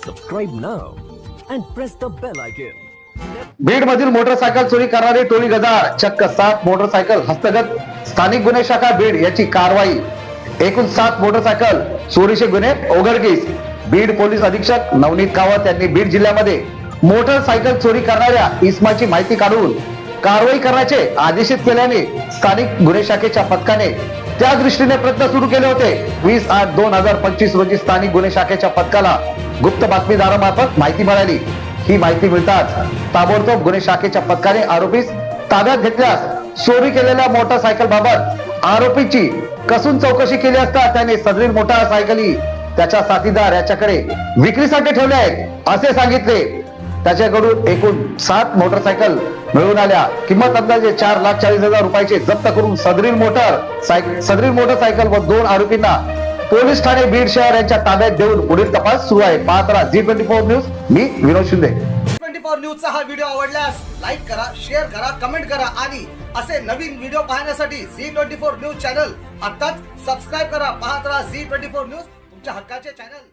Subscribe now and press the bell icon. Beed मधील motorcycle चोरी करणारी टोळी गदार चक्क सात मोटरसायकल हस्तगत स्थानिक गुन्हे शाखा बीड याची कारवाई. एकूण सात मोटरसायकल चोरीचे गुन्हे उघडकीस बीड पोलीस अधीक्षक नवनीत कावत यांनी बीड जिल्ह्यामध्ये मोटरसायकल चोरी करणाऱ्या इसमाची माहिती काढून कारवाई करण्याचे आदेशित केल्याने स्थानिक गुन्हे शाखेच्या पथकाने त्या दृष्टीने प्रयत्न सुरू केले होते. वीस आठ दोन हजार पंचवीस रोजी स्थानिक गुन्हे शाखेच्या पथकाला गुप्त बातमीदारामार्फत माहिती मिळाली. ही माहिती मिळताच ताबडतोब गुन्हे शाखेच्या पथकाने आरोपीस ताब्यात घेतल्यास चोरी केलेल्या मोटरसायकल बाबत आरोपीची कसून चौकशी केली असता त्याने सदरील मोटारसायकली त्याच्या साथीदार याच्याकडे विक्रीसाठी ठेवले आहेत असे सांगितले. त्याच्याकडून एकूण सात मोटरसायकल मिळून आल्या. किंमत अंदाजे चार लाख चाळीस हजार रुपयाचे जप्त करून सदरील मोटर सदरील मोटरसायकल व दोन आरोपींना पोलीस ठाणे बीड शहर यांच्या ताब्यात देऊन पुढील तपास सुरू आहे. पाहत राहा जी ट्वेंटी फोर न्यूज. मी विनोद शिंदे. ट्वेंटी फोर न्यूजचा हा व्हिडिओ आवडल्यास लाईक करा शेअर करा कमेंट करा आणि असे नवीन व्हिडिओ पाहण्यासाठी Zee twenty four news channel आताच सबस्क्राईब करा. पाहत राहा झी ट्वेंटी फोर न्यूज तुमच्या हक्काचे चॅनल.